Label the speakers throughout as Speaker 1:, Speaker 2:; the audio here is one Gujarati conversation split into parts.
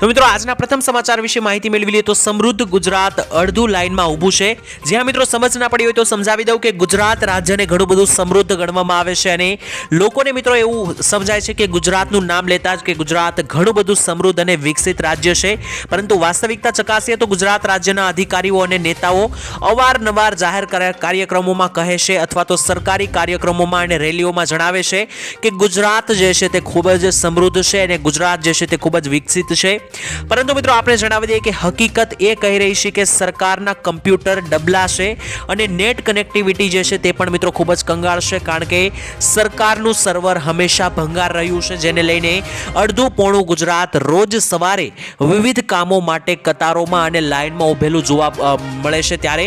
Speaker 1: તો મિત્રો, આજના પ્રથમ સમાચાર વિશે માહિતી મેળવી લઈએ તો સમૃદ્ધ ગુજરાત અડધું લાઇનમાં ઊભું છે. જ્યાં મિત્રો સમજ ના પડી હોય તો સમજાવી દઉં કે ગુજરાત રાજ્યને ઘણું બધું સમૃદ્ધ ગણવામાં આવે છે અને લોકોને મિત્રો એવું સમજાય છે કે ગુજરાતનું નામ લેતા જ કે ગુજરાત ઘણું બધું સમૃદ્ધ અને વિકસિત રાજ્ય છે. પરંતુ વાસ્તવિકતા ચકાસીએ તો ગુજરાત રાજ્યના અધિકારીઓ અને નેતાઓ અવારનવાર જાહેર કર્યા કાર્યક્રમોમાં કહે છે અથવા તો સરકારી કાર્યક્રમોમાં અને રેલીઓમાં જણાવે છે કે ગુજરાત જે છે તે ખૂબ જ સમૃદ્ધ છે અને ગુજરાત જે છે તે ખૂબ જ વિકસિત છે. પરંતુ મિત્રો આપણે જણાવી દઈએ કે હકીકત એ કહી રહી છે કે સરકારના કમ્પ્યુટર ડબલા છે અને નેટ કનેક્ટિવિટી જે છે તે પણ મિત્રો ખૂબ જ કંગાળ છે કારણ કે સરકારનું સર્વર હંમેશા ભંગાર રહ્યું છે, જેને લઈને અડધું પોણું ગુજરાત રોજ સવારે વિવિધ કામો માટે કતારોમાં અને લાઇનમાં ઉભેલું જોવા મળે છે ત્યારે.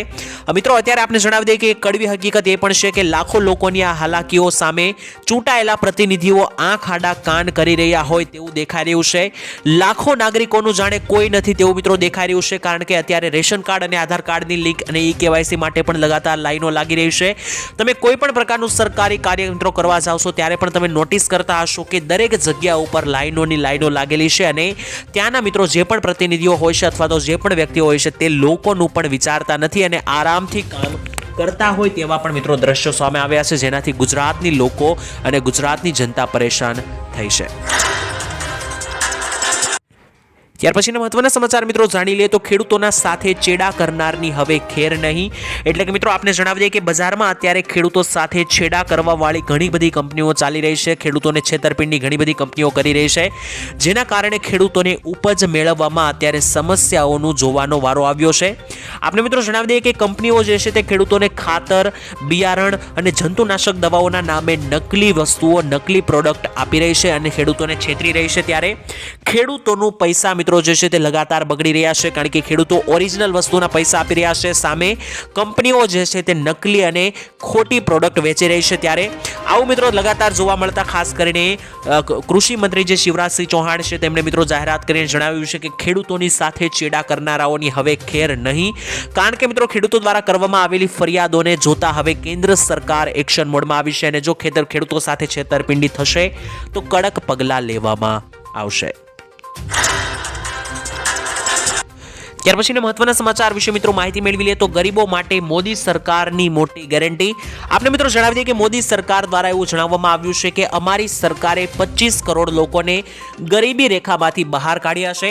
Speaker 1: મિત્રો, અત્યારે આપણે જણાવી દઈએ કે કડવી હકીકત એ પણ છે કે લાખો લોકોની આ હાલાકીઓ સામે ચૂંટાયેલા પ્રતિનિધિઓ આંખ આડા કાન કરી રહ્યા હોય તેવું દેખાઈ રહ્યું છે. લાખો નાગરિકોનું જાણે કોઈ નથી તેવું મિત્રો દેખાઈ રહ્યું છે, કારણ કે અત્યારે રેશન કાર્ડ અને આધાર કાર્ડની લિંક અને ઈ કેવાયસી માટે પણ લગાતાર લાઈનો લાગી રહી છે. તમે કોઈ પણ પ્રકારનું સરકારી કાર્ય મિત્રો કરવા જાઓ ત્યારે પણ તમે નોટિસ કરતા હશો કે દરેક જગ્યા ઉપર લાઈનોની લાઈનો લાગેલી છે અને ત્યાંના મિત્રો જે પણ પ્રતિનિધિઓ હોય છે અથવા તો જે પણ વ્યક્તિઓ હોય છે, તે લોકોનું પણ વિચારતા નથી અને આરામથી કામ કરતા હોય તેવા પણ મિત્રો દ્રશ્યો સામે આવ્યા છે, જેનાથી ગુજરાતની લોકો અને ગુજરાતની જનતા પરેશાન થઈ છે. ત્યાર પછીના મહત્વના સમાચાર મિત્રો જાણી લઈએ તો ખેડૂતોના સાથે ચેડા કરનારની હવે ખેર નહીં. એટલે કે મિત્રો આપને જણાવી દઈએ કે બજારમાં અત્યારે ખેડૂતો સાથે છેડા કરવાવાળી ઘણી બધી કંપનીઓ ચાલી રહી છે. ખેડૂતોને છેતરપિંડી ઘણી બધી કંપનીઓ કરી રહી છે. જેના કારણે ખેડૂતોને ઉપજ મેળવવામાં અત્યારે સમસ્યાઓનું જોવાનો વારો આવ્યો છે. આપણે મિત્રો જણાવી દઈએ કે કંપનીઓ જે છે તે ખેડૂતોને ખાતર, બિયારણ અને જંતુનાશક દવાઓના નામે નકલી વસ્તુઓ, નકલી પ્રોડક્ટ આપી રહી છે અને ખેડૂતોને છેતરી રહી છે ત્યારે ખેડૂતોનું પૈસા મિત્રો જે છે તે લગાતાર બગડી રહ્યા છે, કારણ કે ખેડૂતો ઓરિજિનલ વસ્તુના પૈસા આપી રહ્યા છે. સામે કંપનીઓ જે છે તે નકલી અને ખોટી પ્રોડક્ટ વેચી રહી છે ત્યારે આવું મિત્રો લગાતાર જોવા મળતા, ખાસ કરીને કૃષિ મંત્રી જે શિવરાજસિંહ ચૌહાણ છે, તેમણે મિત્રો જાહેરાત કરીને જણાવ્યું છે કે ખેડૂતોની સાથે ચેડા કરનારાઓની હવે ખેર નહીં. કારણ કે મિત્રો ખેડૂતો દ્વારા કરવામાં આવેલી ફરિયાદોને જોતા હવે કેન્દ્ર સરકાર એક્શન મોડમાં આવી છે અને જો ખેતર ખેડૂતો સાથે છેતરપિંડી થશે, તો કડક પગલાં લેવામાં આવશે. ત્યાર પછીના મહત્વના સમાચાર વિશે મિત્રો માહિતી મેળવી લે તો ગરીબો માટે મોદી સરકારની મોટી ગેરંટી. આપણે મિત્રો જણાવી દઈએ કે મોદી સરકાર દ્વારા એવું જણાવવામાં આવ્યું છે કે અમારી સરકારે પચીસ કરોડ લોકોને ગરીબી રેખામાંથી બહાર કાઢ્યા છે.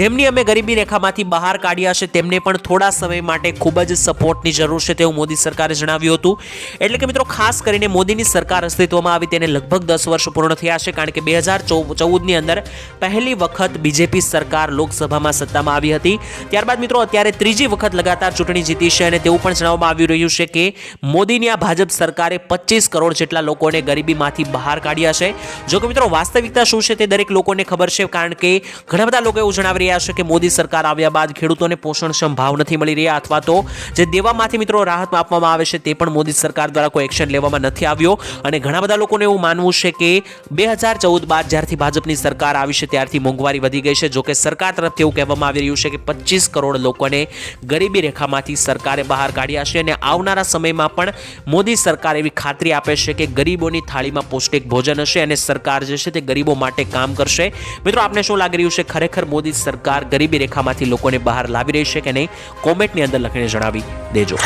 Speaker 1: જેમની અમે ગરીબી રેખામાંથી બહાર કાઢ્યા છે તેમને પણ થોડા સમય માટે ખૂબ જ સપોર્ટની જરૂર છે તેવું મોદી સરકારે જણાવ્યું હતું. એટલે કે મિત્રો ખાસ કરીને મોદીની સરકાર અસ્તિત્વમાં આવી તેને લગભગ દસ વર્ષ પૂર્ણ થયા છે કારણ કે બે હજાર ચૌદની અંદર પહેલી વખત બીજેપી સરકાર લોકસભામાં સત્તામાં આવી હતી. ત્યારબાદ મિત્રો, અત્યારે ત્રીજી વખત લગાતાર ચૂંટણી જીતી છે અને તેવું પણ જણાવવામાં આવી રહ્યું છે કે મોદીની આ ભાજપ સરકારે પચીસ કરોડ જેટલા લોકોને ગરીબીમાંથી બહાર કાઢ્યા છે. જો કે મિત્રો, વાસ્તવિકતા શું છે તે દરેક લોકોને ખબર છે, કારણ કે ઘણા બધા લોકો એવું જણાવી રહ્યા છે કે મોદી સરકાર આવ્યા બાદ ખેડૂતોને પોષણક્ષમ ભાવ નથી મળી રહ્યા અથવા તો જે દેવામાંથી મિત્રો રાહત આપવામાં આવે છે તે પણ મોદી સરકાર દ્વારા કોઈ એક્શન લેવામાં નથી આવ્યો. અને ઘણા બધા લોકોને એવું માનવું છે કે બે હજાર ચૌદ બાદ જ્યારથી ભાજપની સરકાર આવી છે, ત્યારથી મોંઘવારી વધી ગઈ છે. જોકે સરકાર તરફથી એવું કહેવામાં આવી રહ્યું છે કે પચીસ કરોડ લોકોને ગરીબી રેખામાંથી સરકારે બહાર કાઢ્યા છે અને આવનારા સમયમાં પણ મોદી સરકાર એવી ખાતરી આપે છે કે ગરીબોની થાળીમાં પૌષ્ટિક ભોજન હશે અને સરકાર જે છે તે ગરીબો માટે કામ કરશે. મિત્રો, આપને શું લાગી રહ્યું છે? ખરેખર મોદી સરકાર ગરીબી રેખામાંથી લોકોને બહાર લાવી રહી છે કે નહીં? કોમેન્ટની અંદર લખીને જણાવી દેજો.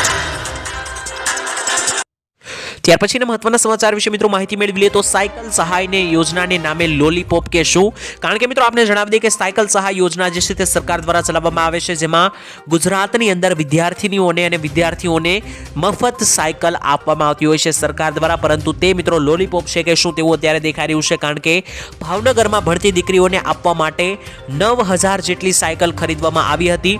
Speaker 1: ત્યાર પછીના મહત્વના સમાચાર વિશે મિત્રો માહિતી મેળવી લઈએ તો સાયકલ સહાયને યોજનાને નામે લોલીપોપ કે શું કારણ કે મિત્રો આપણે જણાવી દઈએ કે સાયકલ સહાય યોજના જે છે તે સરકાર દ્વારા ચલાવવામાં આવે છે, જેમાં ગુજરાતની અંદર વિદ્યાર્થીનીઓને અને વિદ્યાર્થીઓને મફત સાયકલ આપવામાં આવતી હોય છે સરકાર દ્વારા. પરંતુ તે મિત્રો લોલીપોપ છે કે શું તેવું અત્યારે દેખાઈ રહ્યું છે, કારણ કે ભાવનગરમાં ભણતી દીકરીઓને આપવા માટે નવ હજાર જેટલી સાયકલ ખરીદવામાં આવી હતી.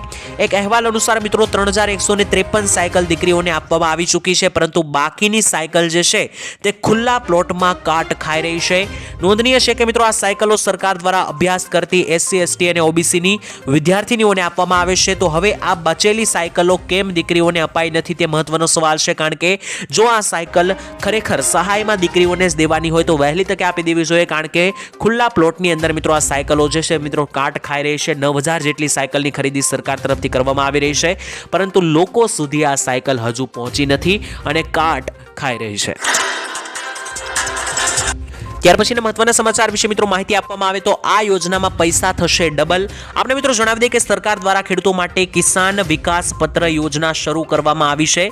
Speaker 1: એક અહેવાલ અનુસાર મિત્રો ત્રણ હજાર એકસો ત્રેપન સાયકલ દીકરીઓને આપવામાં આવી ચૂકી છે, પરંતુ બાકીની સાયકલ સાયકલ જે છે તે ખુલ્લા પ્લોટમાં કાટ ખાઈ રહી છે. નોંધનીય છે કે મિત્રો આ સાયકલો સરકાર દ્વારા અભ્યાસ કરતી એસસી એસટી અને ઓબીસીની વિદ્યાર્થીનીઓને આપવામાં આવે છે. તો હવે આ બચેલી સાયકલો કેમ દીકરીઓને અપાઈ નથી તે મહત્વનો સવાલ છે. કારણ કે જો આ સાયકલ ખરેખર સહાયમાં દીકરીઓને જ દેવાની હોય તો વહેલી તકે આપી દેવી જોઈએ. કારણ કે ખુલ્લા પ્લોટની અંદર મિત્રો આ સાયકલો જે છે મિત્રો કાટ ખાઈ રહી છે. નવ હજાર જેટલી સાયકલની ખરીદી સરકાર તરફથી કરવામાં આવી રહી છે. પરંતુ લોકો સુધી આ સાયકલ હજુ પહોંચી નથી અને કાટ ખાઈ રહી છે ત્યાર પછીના મહત્વના સમાચાર વિશે મિત્રો માહિતી આપવામાં આવે તો આ યોજનામાં પૈસા થશે ડબલ. આપણે મિત્રો જણાવી દઈએ કે સરકાર દ્વારા ખેડૂતો માટે કિસાન વિકાસ પત્ર યોજના શરૂ કરવામાં આવી છે.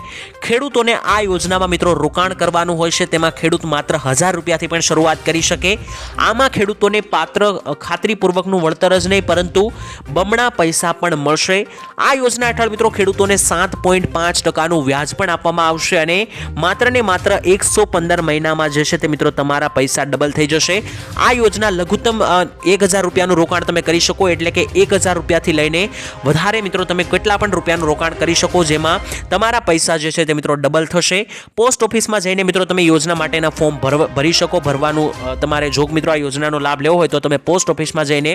Speaker 1: ખેડૂતોને આ યોજનામાં મિત્રો રોકાણ કરવાનું હોય છે. તેમાં ખેડૂત માત્ર હજાર રૂપિયાથી પણ શરૂઆત કરી શકે. આમાં ખેડૂતોને પાત્ર ખાતરીપૂર્વકનું વળતર જ નહીં, પરંતુ બમણા પૈસા પણ મળશે. આ યોજના હેઠળ મિત્રો ખેડૂતોને સાત પોઈન્ટ પાંચ ટકાનું વ્યાજ પણ આપવામાં આવશે અને માત્ર ને માત્ર એકસો પંદર મહિનામાં જે છે તે મિત્રો તમારા પૈસા ડબલ થઈ જશે. આ યોજના લઘુત્તમ એક હજાર રૂપિયાનું રોકાણ તમે કરી શકો, એટલે કે એક હજાર રૂપિયાથી લઈને વધારે મિત્રો તમે કેટલા પણ રૂપિયાનું રોકાણ કરી શકો, જેમાં તમારા પૈસા જે છે તે મિત્રો ડબલ થશે. પોસ્ટ ઓફિસમાં જઈને મિત્રો તમે યોજના માટેના ફોર્મ ભરી શકો, ભરવાનું તમારે જોગ મિત્રો આ યોજનાનો લાભ લેવો હોય તો તમે પોસ્ટ ઓફિસમાં જઈને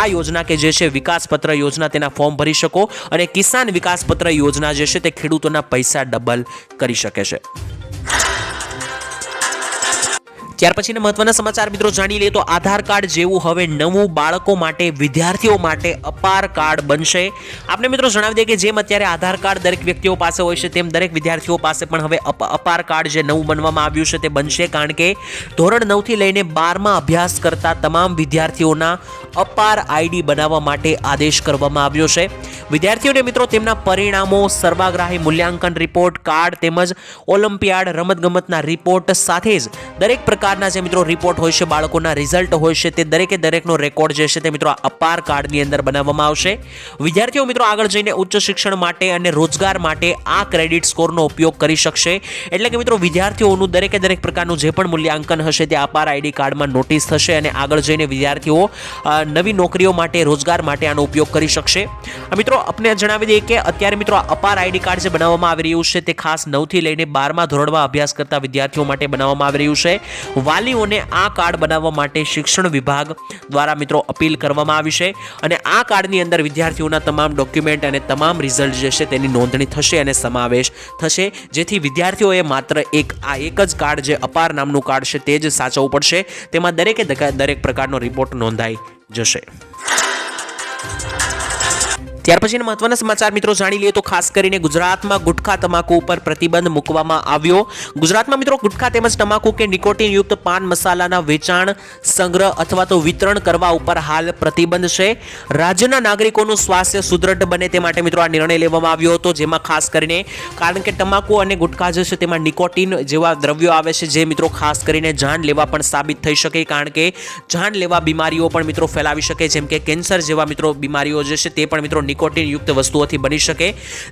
Speaker 1: આ યોજના કે જે છે વિકાસપત્ર યોજના તેના ફોર્મ ભરી શકો અને કિસાન વિકાસપત્ર યોજના જે છે તે ખેડૂતોના પૈસા ડબલ કરી શકે છે. ત્યાર પછીના મહત્વના સમાચાર મિત્રો જાણી લઈએ તો આધાર કાર્ડ જેવું હવે નવું બાળકો માટે, વિદ્યાર્થીઓ માટે અપાર કાર્ડ બનશે. આપણે મિત્રો જણાવી દઈએ કે જેમ અત્યારે આધાર કાર્ડ દરેક વ્યક્તિઓ પાસે હોય છે, તેમ દરેક વિદ્યાર્થીઓ પાસે પણ હવે અપ- અપાર કાર્ડ જે નવું બનવામાં આવ્યું છે તે બનશે કારણ કે ધોરણ નવથી લઈને બારમાં અભ્યાસ કરતા તમામ વિદ્યાર્થીઓના અપાર આઈડી બનાવવા માટે આદેશ કરવામાં આવ્યો છે. વિદ્યાર્થીઓને મિત્રો તેમના પરિણામો, સર્વાગ્રાહી મૂલ્યાંકન રિપોર્ટ, કાર્ડ તેમજ ઓલિમ્પિયાડ રમતગમતના રિપોર્ટ સાથે જ દરેક પ્રકારના જે મિત્રો રિપોર્ટ હોય છે, બાળકોના રિઝલ્ટ હોય છે, તે દરેકે દરેકનો રેકોર્ડ જે છે તે મિત્રો અપાર કાર્ડની અંદર બનાવવામાં આવશે. વિદ્યાર્થીઓ મિત્રો આગળ જઈને ઉચ્ચ શિક્ષણ માટે અને રોજગાર માટે આ ક્રેડિટ સ્કોરનો ઉપયોગ કરી શકશે. એટલે કે મિત્રો વિદ્યાર્થીઓનું દરેકે દરેક પ્રકારનું જે પણ મૂલ્યાંકન હશે તે અપાર આઈડી કાર્ડમાં નોટિસ થશે અને આગળ જઈને વિદ્યાર્થીઓ નવી નોકરીઓ માટે, રોજગાર માટે આનો ઉપયોગ કરી શકશે. મિત્રો આપણે જણાવી દઈએ કે અત્યારે મિત્રો અપાર આઈડી કાર્ડ જે બનાવવામાં આવી રહ્યું છે તે ખાસ નવથી લઈને બારમા ધોરણમાં અભ્યાસ કરતા વિદ્યાર્થીઓ માટે બનાવવામાં આવી રહ્યું છે. વાલીઓને આ કાર્ડ બનાવવા માટે શિક્ષણ વિભાગ દ્વારા મિત્રો અપીલ કરવામાં આવી છે અને આ કાર્ડની અંદર વિદ્યાર્થીઓના તમામ ડોક્યુમેન્ટ અને તમામ રિઝલ્ટ જે છે તેની નોંધણી થશે અને સમાવેશ થશે. જેથી વિદ્યાર્થીઓએ માત્ર એક, આ એક જ કાર્ડ જે અપાર નામનું કાર્ડ છે તે જ સાચવવું પડશે. તેમાં દરેકે દરેક પ્રકારનો રિપોર્ટ નોંધાઈ જશે. ત્યાર પછીના મહત્વના સમાચાર મિત્રો જાણી લઈએ તો ખાસ કરીને ગુજરાતમાં ગુટખા તમાકુ ઉપર પ્રતિબંધ મૂકવામાં આવ્યો. ગુજરાતમાં મિત્રો ગુટખા તેમજ તમાકુ કે નિકોટિન યુક્ત પાન મસાલાના વેચાણ, સંગ્રહ અથવા તો વિતરણ કરવા ઉપર હાલ પ્રતિબંધ છે. રાજ્યના નાગરિકોનું સ્વાસ્થ્ય સુદૃઢ બને તે માટે મિત્રો આ નિર્ણય લેવામાં આવ્યો હતો. જેમાં ખાસ કરીને કારણ કે તમાકુ અને ગુટખા જે છે તેમાં નિકોટિન જેવા દ્રવ્યો આવે છે જે મિત્રો ખાસ કરીને જાન લેવા પણ સાબિત થઈ શકે. કારણ કે જાન લેવા બીમારીઓ પણ મિત્રો ફેલાવી શકે. જેમ કે કેન્સર જેવા મિત્રો બીમારીઓ જે છે તે પણ મિત્રો નિકોટિન યુક્ત વસ્તુઓથી બની શકે.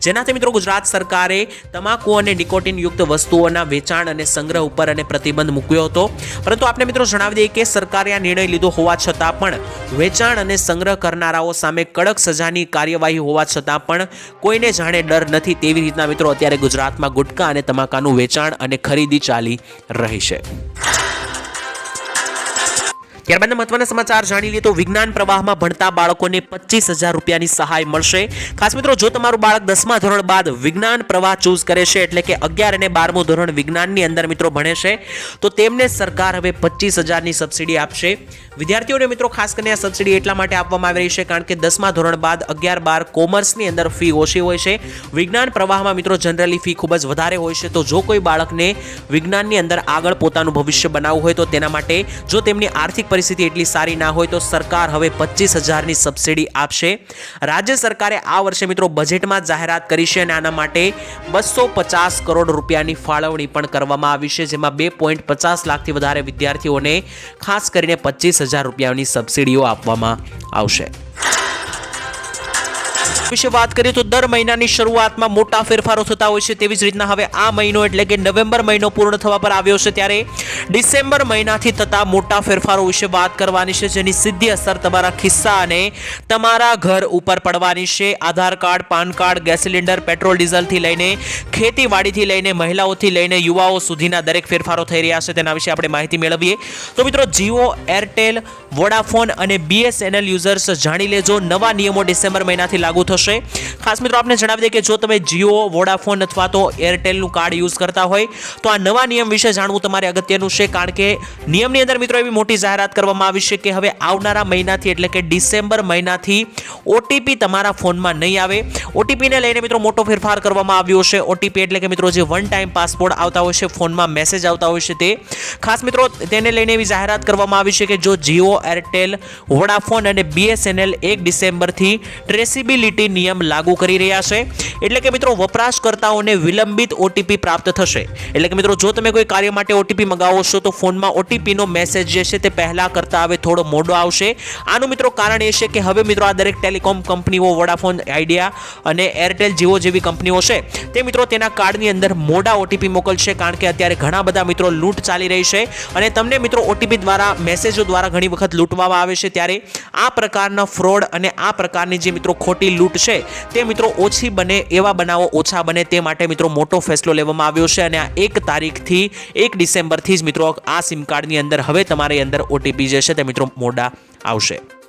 Speaker 1: જેનાથી મિત્રો ગુજરાત સરકારે તમાકુ અને નિકોટિન યુક્ત વસ્તુઓના વેચાણ અને સંગ્રહ ઉપર અને પ્રતિબંધ મૂક્યો હતો. પરંતુ આપણે મિત્રો જણાવી દઈએ કે સરકારે આ નિર્ણય લીધો હોવા છતાં પણ વેચાણ અને સંગ્રહ કરનારાઓ સામે કડક સજાની કાર્યવાહી હોવા છતાં પણ કોઈને જાણે ડર નથી તેવી રીતના મિત્રો અત્યારે ગુજરાતમાં ગુટકા અને તમાકાનું વેચાણ અને ખરીદી ચાલી રહી છે. ત્યારબાદના મહત્વના સમાચાર જાણી લઈએ તો વિજ્ઞાન પ્રવાહમાં ભણતા બાળકોને પચીસ હજાર રૂપિયાની સહાય મળશે. ખાસ મિત્રો, જો તમારું બાળક દસમા ધોરણ બાદ વિજ્ઞાન પ્રવાહ ચૂઝ કરે છે, એટલે કે અગિયાર અને બારમું ધોરણ વિજ્ઞાનની અંદર મિત્રો ભણે છે, તો તેમને સરકાર હવે પચીસ હજારની સબસિડી આપશે. વિદ્યાર્થીઓને મિત્રો, ખાસ કરીને આ સબસિડી એટલા માટે આપવામાં આવી રહી છે, કારણ કે દસમા ધોરણ બાદ અગિયાર બાર કોમર્સની અંદર ફી ઓછી હોય છે. વિજ્ઞાન પ્રવાહમાં મિત્રો, જનરલી ફી ખૂબ જ વધારે હોય છે, તો જો કોઈ બાળકને વિજ્ઞાનની અંદર આગળ પોતાનું ભવિષ્ય બનાવવું હોય, તો તેના માટે જો તેમની આર્થિક પરિસ્થિતિ એટલી સારી ના હોય તો સરકાર હવે પચીસ હજારની સબસિડી આપશે. રાજ્ય સરકારે આ વર્ષે મિત્રો બજેટમાં જાહેરાત કરી છે અને આના માટે બસો પચાસ કરોડ રૂપિયાની ફાળવણી પણ કરવામાં આવી છે, જેમાં બે પોઈન્ટ પચાસ લાખથી વધારે વિદ્યાર્થીઓને ખાસ કરીને પચીસ હજાર રૂપિયાની સબસિડીઓ આપવામાં આવશે. વિશે વાત કરીએ તો દર મહિનાની શરૂઆતમાં મોટા ફેરફારો થતા હોય છે તેવી જ રીતના હવે આ મહિનો એટલે કે નવેમ્બર મહિનો પૂર્ણ થવા પર આવ્યો છે ત્યારે ડિસેમ્બર મહિનાથી થતા મોટા ફેરફારો વિશે વાત કરવાની છે, જેની સીધી અસર તમારા ખિસ્સા અને તમારા ઘર ઉપર પડવાની છે. Aadhaar card, PAN card, gas cylinder, petrol, ડીઝલથી લઈને ખેતીવાડીથી લઈને મહિલાઓથી લઈને યુવાઓ સુધીના દરેક ફેરફારો થઈ રહ્યા છે. તેના વિશે આપણે માહિતી મેળવીએ. તો મિત્રો, જીઓ, એરટેલ, વોડાફોન અને બીએસએનએલ યુઝર્સ જાણી લેજો. નવા નિયમો ડિસેમ્બર મહિનાથી લાગુ થશે. ખાસ મિત્રો, આપને જણાવી દઈએ કે જો તમે જીઓ, વોડાફોન અથવા તો એરટેલનું કાર્ડ યુઝ કરતા હોય, તો આ નવા નિયમ વિશે જાણવું તમારે અગત્યનું છે, કારણ કે નિયમની અંદર મિત્રો એવી મોટી જાહેરાત કરવામાં આવી છે કે હવે આવનારા મહિનાથી, એટલે કે ડિસેમ્બર મહિનાથી ઓટીપી તમારા ફોનમાં નહીં આવે. ઓટીપીને લઈને મિત્રો મોટો ફેરફાર કરવામાં આવ્યો છે. ઓટીપી એટલે કે મિત્રો જે વન ટાઈમ પાસપોર્ટ આવતા હોય છે, ફોનમાં મેસેજ આવતા હોય છે તે. ખાસ મિત્રો, તેને લઈને એવી જાહેરાત કરવામાં આવી છે કે જો જીઓ, એરટેલ, વોડાફોન અને બીએસએનએલ એક ડિસેમ્બરથી ટ્રેસિબિલિટી નિયમ લાગુ કરી રહ્યા છે. એટલે કે મિત્રો, વપરાશકર્તાઓને વિલંબિત ઓટીપી પ્રાપ્ત થશે. એટલે કે મિત્રો, જો તમે કોઈ કાર્ય માટે ઓટીપી મંગાવો છો, તો ફોનમાં ઓટીપીનો મેસેજ જે છે તે પહેલાં કરતાં હવે થોડો મોડો આવશે. આનું મિત્રો કારણ એ છે કે હવે મિત્રો આ દરેક ટેલિકોમ કંપનીઓ, વોડાફોન, આઈડિયા અને એરટેલ જીઓ જેવી કંપનીઓ છે, તે મિત્રો તેના કાર્ડની અંદર મોડા ઓટીપી મોકલશે, કારણ કે અત્યારે ઘણા બધા મિત્રો લૂંટ ચાલી રહી છે. અને તમને મિત્રો ઓટીપી દ્વારા મેસેજો દ્વારા ઘણી વખત લૂંટવામાં આવે છે ત્યારે આ પ્રકારના ફ્રોડ અને આ પ્રકારની જે મિત્રો ખોટી લૂંટ છે. તે મિત્રો ઓછી બને, એવા બનાવો ઓછા બને તે માટે મિત્રો મોટો ફેસલો લેવામાં આવ્યો છે અને આ એક તારીખથી એક ડિસેમ્બરથી જ મિત્રો આ સિમ કાર્ડની અંદર હવે તમારી અંદર ઓટીપી જે છે તે મિત્રો મોડા આવશે.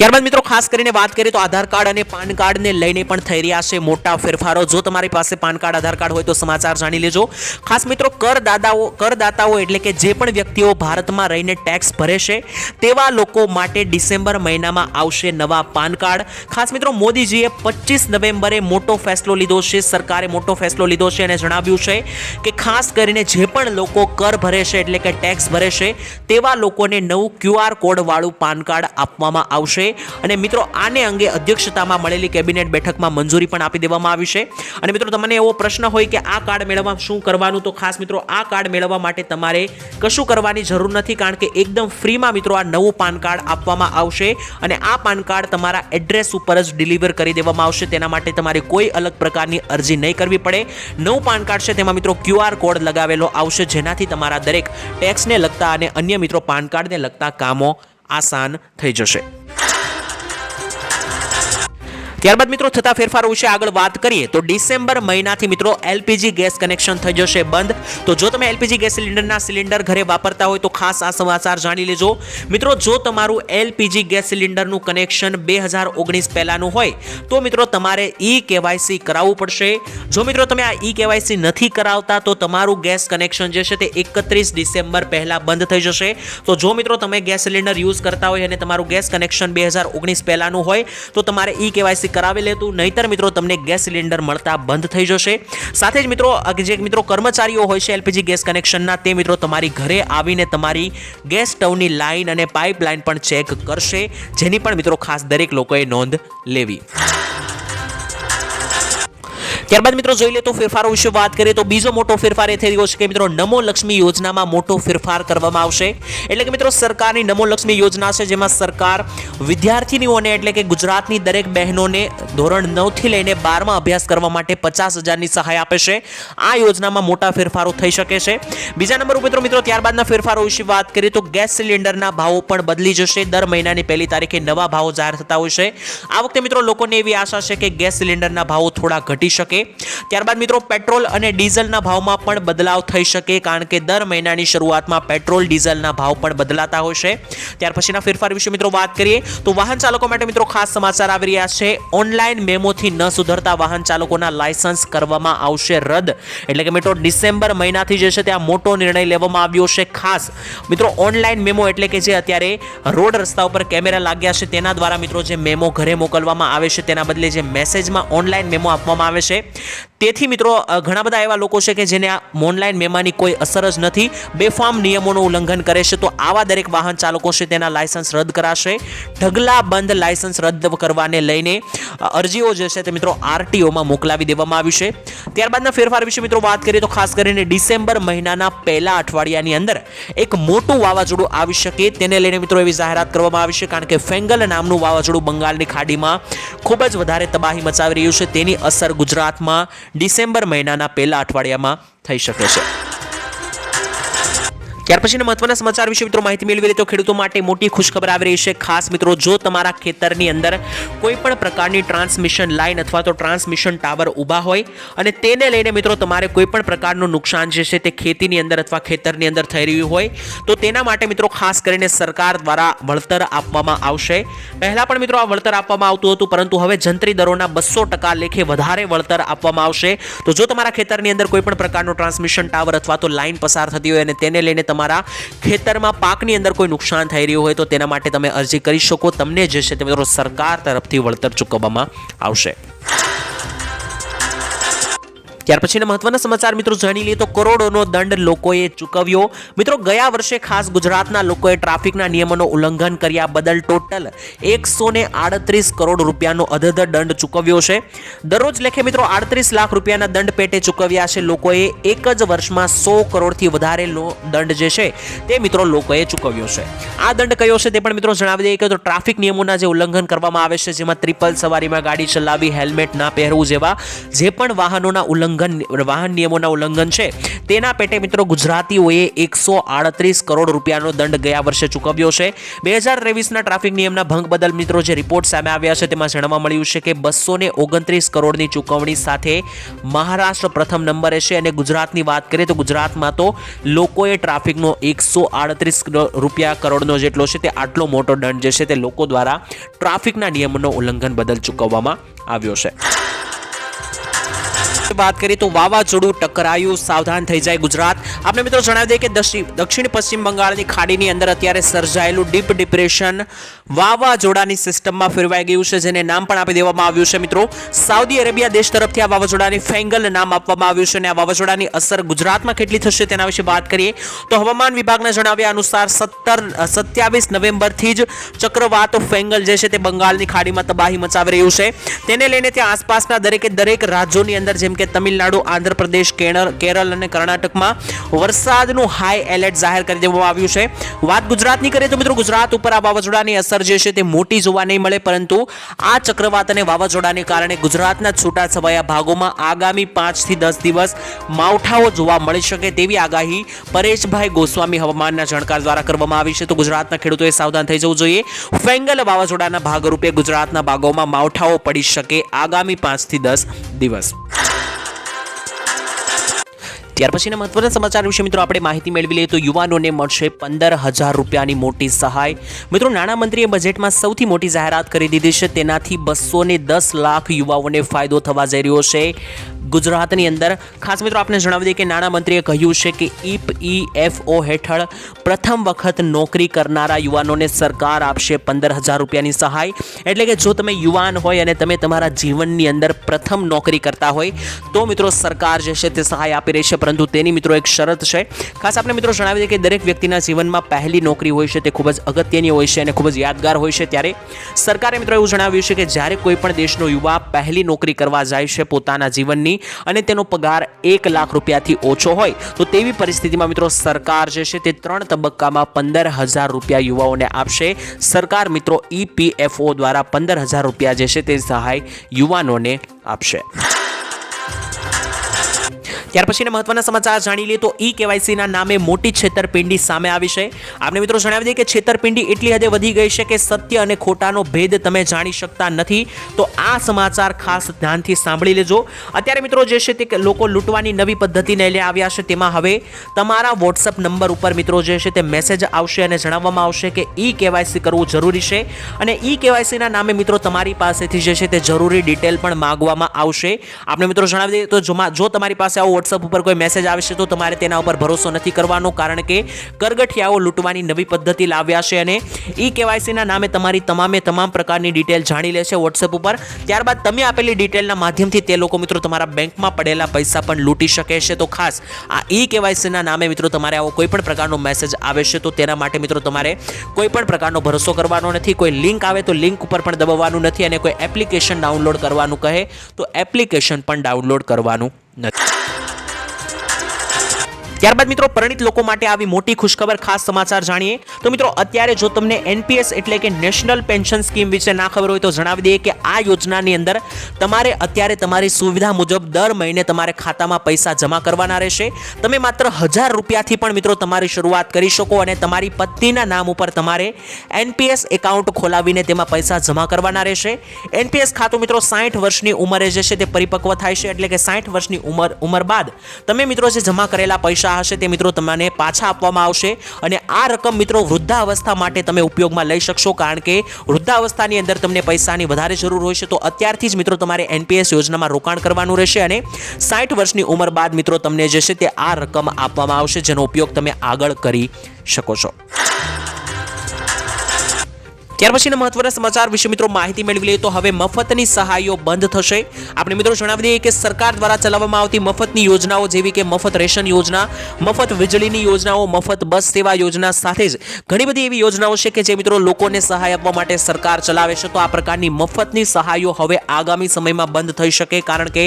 Speaker 1: ત્યારબાદ મિત્રો, ખાસ કરીને વાત કરીએ તો આધાર કાર્ડ અને પાન કાર્ડને લઈને પણ થઈ રહ્યા છે મોટા ફેરફારો. જો તમારી પાસે પાન કાર્ડ, આધાર કાર્ડ હોય તો સમાચાર જાણી લેજો. ખાસ મિત્રો, કરદાતાઓ કરદાતાઓ એટલે કે જે પણ વ્યક્તિઓ ભારતમાં રહીને ટેક્સ ભરે છે, તેવા લોકો માટે ડિસેમ્બર મહિનામાં આવશે નવા પાન કાર્ડ. ખાસ મિત્રો, મોદીજીએ પચીસ નવેમ્બરે મોટો ફેસલો લીધો છે, સરકારે મોટો ફેસલો લીધો છે અને જણાવ્યું છે કે ખાસ કરીને જે પણ લોકો કર ભરે છે એટલે કે ટેક્સ ભરે છે, તેવા લોકોને નવું ક્યુઆર કોડવાળું પાન કાર્ડ આપવામાં આવશે. અને મિત્રો આને અંગે અધ્યક્ષતામાં મળેલી કેબિનેટ બેઠકમાં મંજૂરી પણ આપી દેવામાં આવી છે. અને મિત્રો તમને એવો પ્રશ્ન હોય કે આ કાર્ડ મેળવવા શું કરવાનું, તો ખાસ મિત્રો આ કાર્ડ મેળવવા માટે તમારે કશું કરવાની જરૂર નથી, કારણ કે એકદમ ફ્રીમાં મિત્રો આ નવું પાન કાર્ડ આપવામાં આવશે અને આ પાન કાર્ડ તમારા એડ્રેસ ઉપર જ ડિલિવર કરી દેવામાં આવશે. તેના માટે તમારે કોઈ અલગ પ્રકારની અરજી નહીં કરવી પડે. નવું પાન કાર્ડ છે તેમાં મિત્રો ક્યુઆર કોડ લગાવેલો આવશે, જેનાથી તમારા દરેક ટેક્સને લગતા અને અન્ય મિત્રો પાન કાર્ડને લગતા કામો આસાન થઈ જશે. ત્યારબાદ મિત્રો, થતા ફેરફારો વિશે આગળ વાત કરીએ તો ડિસેમ્બર મહિનાથી મિત્રો, એલપીજી ગેસ કનેક્શન થઈ જશે બંધ. તો જો તમે એલપીજી ગેસ સિલિન્ડરના સિલિન્ડર ઘરે વાપરતા હોય તો ખાસ આ સમાચાર જાણી લેજો. મિત્રો, જો તમારું એલપીજી ગેસ સિલિન્ડરનું કનેક્શન બે હજાર ઓગણીસ પહેલાંનું હોય, તો મિત્રો, તમારે ઈ કેવાયસી કરાવવું પડશે. જો મિત્રો, તમે આ ઈ કેવાયસી નથી કરાવતા, તો તમારું ગેસ કનેક્શન જે છે તે એકત્રીસ ડિસેમ્બર પહેલાં બંધ થઈ જશે. તો જો મિત્રો, તમે ગેસ સિલિન્ડર યુઝ કરતા હોય અને તમારું ગેસ કનેક્શન બે હજાર ઓગણીસ પહેલાંનું હોય, તો તમારે ઈ કેવાયસી કરાવી લેતું, નહીતર મિત્રો તમને ગેસ સિલિન્ડર મળતા બંધ થઈ જશે. સાથે જ મિત્રો જે મિત્રો કર્મચારીઓ હોય છે, એલપીજી ગેસ કનેક્શનના, તે મિત્રો તમારી ઘરે આવીને તમારી ગેસ સ્ટવની લાઇન અને પાઇપ લાઈન પણ ચેક કરશે, જેની પણ મિત્રો ખાસ દરેક લોકોએ નોંધ લેવી. ત્યારબાદ મિત્રો જોઈ લે તો ફેરફારો વિશે વાત કરીએ તો બીજો મોટો ફેરફાર એ થઈ રહ્યો છે કે મિત્રો નમો લક્ષ્મી યોજનામાં મોટો ફેરફાર કરવામાં આવશે. એટલે કે મિત્રો સરકારની નમો લક્ષ્મી યોજના છે જેમાં સરકાર વિદ્યાર્થીનીઓને એટલે કે ગુજરાતની દરેક બહેનોને ધોરણ નવથી લઈને બારમાં અભ્યાસ કરવા માટે પચાસ હજારની સહાય આપે છે. આ યોજનામાં મોટા ફેરફારો થઈ શકે છે. બીજા નંબર ઉપર મિત્રો ત્યારબાદના ફેરફારો વિશે વાત કરીએ તો ગેસ સિલિન્ડરના ભાવો પણ બદલી જશે. દર મહિનાની પહેલી તારીખે નવા ભાવો જાહેર થતા હોય છે. આ વખતે મિત્રો લોકોને એવી આશા છે કે ગેસ સિલિન્ડરના ભાવો થોડા ઘટી શકે. ત્યારબાદ મિત્રો, પેટ્રોલ અને ડીઝલના ભાવમાં પણ બદલાવ થઈ શકે કારણ કે દર મહિનાની શરૂઆતમાં પેટ્રોલ, ડીઝલના ભાવ પણ બદલાતા હોય છે. ત્યાર પછીના ફેરફાર વિશે મિત્રો વાત કરીએ, તો વાહન ચાલકો માટે મિત્રો ખાસ સમાચાર આવી રહ્યા છે. ઓનલાઈન મેમોથી ન સુધરતા વાહન ચાલકોના લાયસન્સ કરવામાં આવશે રદ. એટલે કે મિત્રો, ડિસેમ્બર મહિનાથી જે છે ત્યાં મોટો નિર્ણય લેવામાં આવ્યો છે ખાસ. મિત્રો, ઓનલાઈન મેમો એટલે કે જે અત્યારે રોડ રસ્તા ઉપર કેમેરા લાગ્યા છે, તેના દ્વારા મિત્રો જે મેમો ઘરે મોકલવામાં આવે છે, તેના બદલે જે મેસેજમાં ઓનલાઈન મેમો આપવામાં આવે છે. તેથી મિત્રો ઘણા બધા એવા લોકો છે કે જેને આ ઓનલાઈન મેમાની કોઈ અસર જ નથી. બેફામ નિયમોનું ઉલ્લંઘન કરે છે, તો આવા દરેક વાહન ચાલકો છે તેના લાયસન્સ રદ કરાશે. ઢગલા બંધ લાયસન્સ રદ કરવાને લઈને અરજીઓ જે છે તે મિત્રો આરટીઓમાં મોકલાવી દેવામાં આવી છે. ત્યારબાદના ફેરફાર વિશે મિત્રો વાત કરીએ તો ખાસ કરીને ડિસેમ્બર મહિનાના પહેલા અઠવાડિયાની અંદર એક મોટું વાવાઝોડું આવી શકે તેને લઈને મિત્રો એવી જાહેરાત કરવામાં આવી છે, કારણ કે ફેંગલ નામનું વાવાઝોડું બંગાળની ખાડીમાં ખૂબ જ વધારે તબાહી મચાવી રહ્યું છે. તેની અસર ગુજરાતમાં ડિસેમ્બર મહિનાના પહેલા અઠવાડિયામાં થઈ શકે છે. ત્યાર પછીના મહત્વના સમાચાર વિશે મિત્રો માહિતી મેળવી તો ખેડૂતો માટે મોટી ખુશખબર આવી રહી છે. ખાસ મિત્રો, જો તમારા ખેતરની અંદર કોઈ પણ પ્રકારની ટ્રાન્સમિશન લાઇન અથવા તો ટ્રાન્સમિશન ટાવર ઊભા હોય અને તેને લઈને મિત્રો તમારે કોઈ પણ પ્રકારનું નુકસાન જે છે તે ખેતીની અંદર અથવા ખેતરની અંદર થઈ રહ્યું હોય, તો તેના માટે મિત્રો ખાસ કરીને સરકાર દ્વારા વળતર આપવામાં આવશે. પહેલાં પણ મિત્રો આ વળતર આપવામાં આવતું હતું, પરંતુ હવે જંત્રી દરોના બસો ટકા લેખે વધારે વળતર આપવામાં આવશે. તો જો તમારા ખેતરની અંદર કોઈ પણ પ્રકારનો ટ્રાન્સમિશન ટાવર અથવા તો લાઇન પસાર થતી હોય અને તેને લઈને તમારા ખેતરમાં પાકની અંદર કોઈ નુકસાન થઈ રહ્યું હોય તો તેના માટે તમે અરજી કરી શકો. તમને જે છે તે મિત્રો સરકાર તરફથી વળતર ચૂકવવામાં આવશે. ત્યાર પછીના મહત્વના સમાચાર મિત્રો જાણી લઈએ તો કરોડોનો દંડ લોકોએ ચૂકવ્યો. મિત્રો, ગયા વર્ષે ખાસ ગુજરાતના લોકોએ ટ્રાફિકના નિયમોનો ઉલ્લંઘન કર્યા બદલ ટોટલ એકસો આડત્રીસ કરોડ રૂપિયાનો અધધ દંડ ચૂકવ્યો છે. દરરોજ લેખે મિત્રો, આડત્રીસ લાખ રૂપિયાના દંડ પેટે ચૂકવ્યા છે. લોકોએ એક જ વર્ષમાં સો કરોડથી વધારે દંડ જે છે, તે મિત્રો લોકોએ ચૂકવ્યો છે. આ દંડ કયો છે તે પણ મિત્રો જણાવી દઈએ કે તો ટ્રાફિક નિયમોના જે ઉલ્લંઘન કરવામાં આવે છે, જેમાં ટ્રિપલ સવારીમાં ગાડી ચલાવી, હેલ્મેટ ના પહેરવું જેવા જે પણ વાહનોના ઉલ્લંઘન વાહન નિયમોના ઉલ્લંઘન છે. તેના પેટે મિત્રો ગુજરાતીઓએ એકસો આડત્રીસ કરોડ રૂપિયાનો દંડ ગયા વર્ષે ચૂકવ્યો છે. બે હજાર ત્રેવીસના ટ્રાફિક નિયમના ભંગ બદલ મિત્રો જે રિપોર્ટ સામે આવ્યા છે તેમાં જાણવા મળ્યું છે કે બસો ને ઓગણત્રીસ કરોડની ચૂકવણી સાથે મહારાષ્ટ્ર પ્રથમ નંબરે છે અને ગુજરાતની વાત કરીએ તો ગુજરાતમાં તો લોકોએ ટ્રાફિકનો એકસો આડત્રીસ રૂપિયા કરોડનો જેટલો છે તે આટલો મોટો દંડ જે છે તે લોકો દ્વારા ટ્રાફિકના નિયમનો ઉલ્લંઘન બદલ ચૂકવવામાં આવ્યો છે. વાત કરીએ તો વાવાઝોડું ટકરાયું, સાવધાન થઈ જાય ગુજરાત. આપણે મિત્રો જણાવી દઈએ કે દક્ષિણ પશ્ચિમ બંગાળની ખાડીની અંદર અત્યારે સર્જાયેલું ડીપ ડિપ્રેશન વાવાઝોડાની સિસ્ટમમાં ફેરવાઈ ગયું છે, જેને નામ પણ આપી દેવામાં આવ્યું છે મિત્રો. સાઉદી અરેબિયા દેશ તરફથી આ વાવાઝોડાની ફેંગલ નામ આપવામાં આવ્યું છે અને આ વાવાઝોડાની અસર ગુજરાતમાં કેટલી થશે તેના વિશે વાત કરીએ તો હવામાન વિભાગના જણાવ્યા અનુસાર સત્તર, સત્યાવીસ નવેમ્બરથી જ ચક્રવાત ફેંગલ જે છે તે બંગાળની ખાડીમાં તબાહી મચાવી રહ્યું છે. તેને લઈને ત્યાં આસપાસના દરેકે દરેક રાજ્યોની અંદર જેમ કે તમિલનાડુ, આંધ્રપ્રદેશ કેરળ અને કર્ણાટકમાં વરસાદનું હાઈ એલર્ટ જાહેર કરી દેવામાં આવ્યું છે. વાત ગુજરાતની કરીએ તો મિત્રો ગુજરાત ઉપર આ વાવાઝોડાની અસર જે છે તે મોટી જોવા નહીં મળે, પરંતુ આ ચક્રવાત અને વાવાઝોડાને કારણે ગુજરાતના છૂટાછવાયા ભાગોમાં આગામી પાંચથી દસ દિવસ માવઠાઓ જોવા મળી શકે તેવી આગાહી પરેશભાઈ ગોસ્વામી હવામાનના જાણકાર દ્વારા કરવામાં આવી છે. તો ગુજરાતના ખેડૂતોએ સાવધાન થઈ જવું જોઈએ. ફેંગલ વાવાઝોડાના ભાગરૂપે ગુજરાતના ભાગોમાં માવઠાઓ પડી શકે આગામી પાંચથી દસ દિવસ. ત્યાર પછીના મહત્વના સમાચાર વિશે મિત્રો આપણે માહિતી મેળવી લઈએ તો યુવાનોને મળશે પંદર હજાર રૂપિયાની મોટી સહાય. મિત્રો, નાણામંત્રીએ બજેટમાં સૌથી મોટી જાહેરાત કરી દીધી છે. તેનાથી બસો દસ લાખ યુવાઓને ફાયદો થવા જઈ રહ્યો છે ગુજરાતની અંદર. ખાસ મિત્રો આપણે જણાવી દઈએ કે નાણામંત્રીએ કહ્યું છે કે ઈપ ઈએફઓ હેઠળ પ્રથમ વખત નોકરી કરનારા યુવાનોને સરકાર આપશે પંદર હજાર રૂપિયાની સહાય. એટલે કે જો તમે યુવાન હોય અને તમે તમારા જીવનની અંદર પ્રથમ નોકરી કરતા હોય, તો મિત્રો સરકાર જે છે તે સહાય આપી રહી છે. પરંતુ તેની મિત્રો એક શરત છે. ખાસ આપણે મિત્રો જણાવી દઈએ કે દરેક વ્યક્તિના જીવનમાં પહેલી નોકરી હોય છે તે ખૂબ જ અગત્યની હોય છે અને ખૂબ જ યાદગાર હોય છે ત્યારે સરકારે મિત્રો એવું જણાવ્યું છે કે જ્યારે કોઈ પણ દેશનો યુવા પહેલી નોકરી કરવા જાય છે પોતાના જીવનની અને તેનો પગાર એક લાખ રૂપિયાથી ઓછો હોય, તો તેવી પરિસ્થિતિમાં મિત્રો સરકાર જે છે તે ત્રણ તબક્કામાં પંદર હજાર રૂપિયા યુવાઓને આપશે. સરકાર મિત્રો ઈપીએફઓ દ્વારા પંદર હજાર રૂપિયા જે છે તે સહાય યુવાનોને આપશે. ત્યાર પછીના મહત્વના સમાચાર જાણી લઈએ તો ઈ કેવાયસીના નામે મોટી છેતરપિંડી સામે આવી છે. આપણે મિત્રો જણાવી દઈએ કે છેતરપિંડી એટલી હદે વધી ગઈ છે કે સત્ય અને ખોટાનો ભેદ તમે જાણી શકતા નથી. તો આ સમાચાર ખાસ ધ્યાનથી સાંભળી લેજો. અત્યારે મિત્રો જે છે તે લોકો લૂંટવાની નવી પદ્ધતિને લઈ આવ્યા છે. તેમાં હવે તમારા વોટ્સઅપ નંબર ઉપર મિત્રો જે છે તે મેસેજ આવશે અને જણાવવામાં આવશે કે ઈ કેવાયસી કરવું જરૂરી છે. અને ઈ કેવાયસીના નામે મિત્રો તમારી પાસેથી જે છે તે જરૂરી ડિટેલ પણ માંગવામાં આવશે. આપણે મિત્રો જણાવી દઈએ તો જો તમારી પાસે આવો વોટ્સઅપ ઉપર કોઈ મેસેજ આવશે તો તમારે તેના ઉપર ભરોસો નથી કરવાનો, કારણ કે કરગઠિયાઓ લૂંટવાની નવી પદ્ધતિ લાવ્યા છે અને ઈ કેવાયસીના નામે તમારી તમામે તમામ પ્રકારની ડિટેલ જાણી લે છે વોટ્સએપ ઉપર. ત્યારબાદ તમે આપેલી ડિટેલના માધ્યમથી તે લોકો મિત્રો તમારા બેંકમાં પડેલા પૈસા પણ લૂંટી શકે છે. તો ખાસ આ ઈ કેવાયસીના નામે મિત્રો તમારે આવો કોઈ પણ પ્રકારનો મેસેજ આવે છે તો તેના માટે મિત્રો તમારે કોઈ પણ પ્રકારનો ભરોસો કરવાનો નથી. કોઈ લિંક આવે તો લિંક ઉપર પણ દબાવવાનું નથી અને કોઈ એપ્લિકેશન ડાઉનલોડ કરવાનું કહે તો એપ્લિકેશન પણ ડાઉનલોડ કરવાનું નથી. ત્યારબાદ મિત્રો પરિણિત લોકો માટે આવી મોટી ખુશખબર, ખાસ સમાચાર જાણીએ. તો મિત્રો, અત્યારે જો તમને એનપીએસ એટલે કે નેશનલ પેન્શન સ્કીમ વિશે ના ખબર હોય તો જણાવી દઈએ કે આ યોજનાની અંદર તમારે અત્યારે તમારી સુવિધા મુજબ દર મહિને તમારે ખાતામાં પૈસા જમા કરવાના રહેશે. તમે માત્ર હજાર રૂપિયાથી પણ મિત્રો તમારી શરૂઆત કરી શકો અને તમારી પત્નીના નામ ઉપર તમારે એનપીએસ એકાઉન્ટ ખોલાવીને તેમાં પૈસા જમા કરવાના રહેશે. એનપીએસ ખાતું મિત્રો સાઠ વર્ષની ઉંમરે જે છે તે પરિપક્વ થાય છે. એટલે કે સાઠ વર્ષની ઉંમર ઉંમર બાદ તમે મિત્રો જે જમા કરેલા પૈસા હશે તે મિત્રો તમને પાછા આપવામાં આવશે. અને આ રકમ મિત્રો વૃદ્ધાવસ્થા માટે તમે ઉપયોગમાં લઈ શકશો, કારણ કે વૃદ્ધાવસ્થાની અંદર તમને પૈસાની વધારે જરૂર હોય છે. તો અત્યારથી જ મિત્રો તમારે એનપીએસ યોજનામાં રોકાણ કરવાનું રહેશે અને સાઠ વર્ષની ઉંમર બાદ મિત્રો તમને જે છે તે આ રકમ આપવામાં આવશે, જેનો ઉપયોગ તમે આગળ કરી શકો છો. ત્યાર પછીના મહત્વના સમાચાર વિશે મિત્રો માહિતી મેળવી લઈએ તો હવે મફતની સહાયો બંધ થશે. આપણે મિત્રો જણાવી દઈએ કે સરકાર દ્વારા ચલાવવામાં આવતી મફતની યોજનાઓ જેવી કે મફત રેશન યોજના, મફત વીજળીની યોજનાઓ, મફત બસ સેવા યોજના સાથે જ ઘણી બધી એવી યોજનાઓ છે કે જે મિત્રો લોકોને સહાય આપવા માટે સરકાર ચલાવે છે. તો આ પ્રકારની મફતની સહાયો હવે આગામી સમયમાં બંધ થઈ શકે કારણ કે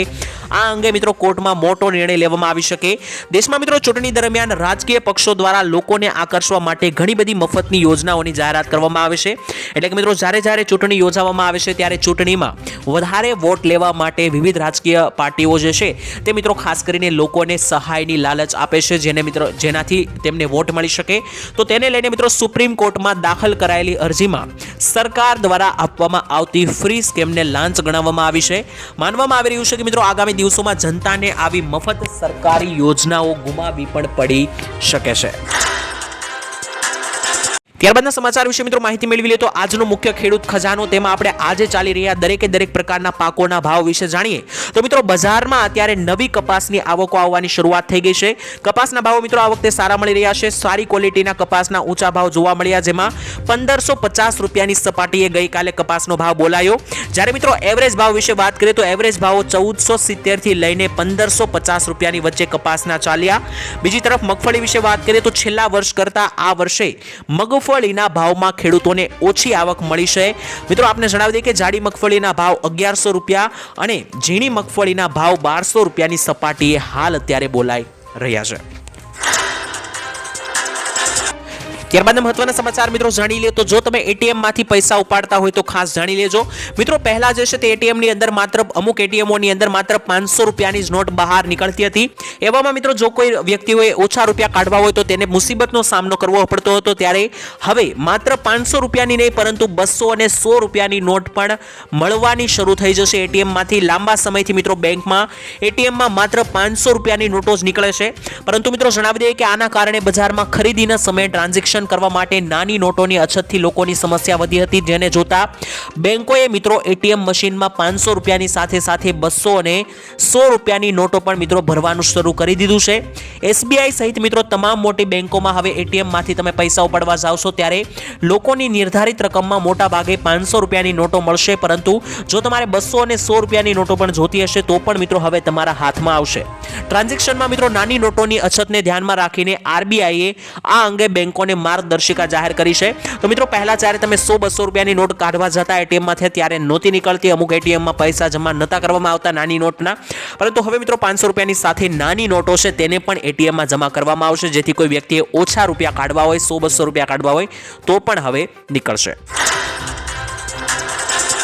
Speaker 1: આ અંગે મિત્રો કોર્ટમાં મોટો નિર્ણય લેવામાં આવી શકે. દેશમાં મિત્રો ચૂંટણી દરમિયાન રાજકીય પક્ષો દ્વારા લોકોને આકર્ષવા માટે ઘણી બધી મફતની યોજનાઓની જાહેરાત કરવામાં આવે છે. એટલે કે મિત્રો, જ્યારે જ્યારે ચૂંટણી યોજાવામાં આવે છે, ત્યારે ચૂંટણીમાં વધારે વોટ લેવા માટે વિવિધ રાજકીય પાર્ટીઓ જે છે, તે મિત્રો ખાસ કરીને લોકોને સહાયની લાલચ આપે છે, જેને મિત્રો, જેનાથી તેમને વોટ મળી શકે. તો તેને લઈને મિત્રો, સુપ્રીમ કોર્ટમાં દાખલ કરાયેલી અરજીમાં સરકાર દ્વારા આપવામાં આવતી ફ્રી સ્કેમને લાંચ ગણાવવામાં આવી છે. માનવામાં આવી રહ્યું છે કે મિત્રો, આગામી દિવસોમાં જનતાને આવી મફત સરકારી યોજનાઓ ગુમાવી પણ પડી શકે છે. ત્યારબાદના સમાચાર વિશે મિત્રો માહિતી મેળવી લે તો આજનો મુખ્ય ખેડૂત ખજાનો તેમાં આપણે આજે ચાલી રહ્યા દરેકે દરેક પ્રકારના પાકોના ભાવ વિશે જાણીએ. તો મિત્રો બજારમાં અત્યારે નવી કપાસની આવકો આવવાની શરૂઆત થઈ ગઈ છે. કપાસના ભાવો મિત્રો આ વખતે સારા મળી રહ્યા છે. સારી ક્વોલિટીના કપાસના ઊંચા ભાવ જોવા મળ્યા, જેમાં પંદરસો પચાસ રૂપિયાની સપાટીએ ગઈકાલે કપાસનો ભાવ બોલાયો. જ્યારે મિત્રો એવરેજ ભાવ વિશે વાત કરીએ તો એવરેજ ભાવો ચૌદસો સિત્તેરથી લઈને પંદરસો પચાસ રૂપિયાની વચ્ચે કપાસના ચાલ્યા. બીજી તરફ મગફળી વિશે વાત કરીએ તો છેલ્લા વર્ષ કરતાં આ વર્ષે મગફળીના ભાવમાં ખેડૂતોને ઓછી આવક મળી છે. મિત્રો, આપને જણાવી દઈએ કે જાડી મગફળીના ભાવ અગિયારસો રૂપિયા અને ઝીણી મગફળીના ભાવ બારસો રૂપિયાની સપાટીએ હાલ અત્યારે બોલાઈ રહ્યા છે. ત્યારબાદ મહત્વના સમાચાર મિત્રો જાણી લે તો જો તમે એટીએમમાંથી પૈસા ઉપાડતા હોય તો ખાસ જાણી લેજો. મિત્રો, પહેલા જે છે તે એટીએમની અંદર માત્ર અમુક એટીએમઓ ની અંદર માત્ર પાંચસો રૂપિયાની જ નોટ બહાર નીકળતી હતી. એવામાં મિત્રો, જો કોઈ વ્યક્તિઓએ ઓછા રૂપિયા કાઢવા હોય તો તેને મુસીબતનો સામનો કરવો પડતો હતો ત્યારે હવે માત્ર પાંચસો રૂપિયાની નહીં, પરંતુ બસો અને સો રૂપિયાની નોટ પણ મળવાની શરૂ થઈ જશે એટીએમમાંથી લાંબા સમયથી મિત્રો, બેંકમાં એટીએમમાં માત્ર પાંચસો રૂપિયાની નોટો જ નીકળે છે. પરંતુ મિત્રો, જણાવી દઈએ કે આના કારણે બજારમાં ખરીદીના સમયે ટ્રાન્ઝેક્શન કરવા માટે નાની નોટોની અછતથી લોકોની સમસ્યા વધી હતી, જેને જોતા બેંકોએ મિત્રો એટીએમ મશીનમાં પાંચસો રૂપિયાની સાથે સાથે બસો અને સો રૂપિયાની નોટો પણ મિત્રો ભરવાનું શરૂ કરી દીધું છે. એસબીઆઈ સહિત મિત્રો તમામ મોટી બેંકોમાં હવે એટીએમમાંથી તમે પૈસા ઉપાડવા જાવશો ત્યારે લોકોની નિર્ધારિત રકમમાં મોટા ભાગે પાંચસો રૂપિયાની નોટો મળશે, પરંતુ જો તમારે બસો અને સો રૂપિયાની નોટો પણ જોતી હશે, તો પણ મિત્રો હવે તમારા હાથમાં આવશે. ટ્રાન્ઝેક્શનમાં મિત્રો નાની નોટોની અછતને ધ્યાનમાં રાખીને આરબીઆઈએ આ અંગે બેંકોને માર્ગદર્શિકા જાહેર કરી છે. તો મિત્રો, પહેલા જ્યારે તમે સો બસો રૂપિયાની નોટ કાઢવા જતા એટીએમમાંથી ત્યારે નહોતી નીકળતી. અમુક એટીએમમાં પૈસા જમા નહોતા કરવામાં આવતા નાની નોટના. પરંતુ હવે મિત્રો, પાંચસો રૂપિયાની સાથે નાની નોટો છે, તેને પણ એટીએમમાં જમા કરવામાં આવશે. જેથી કોઈ વ્યક્તિએ ઓછા રૂપિયા કાઢવા હોય, સો બસો રૂપિયા કાઢવા હોય, તો પણ હવે નીકળશે.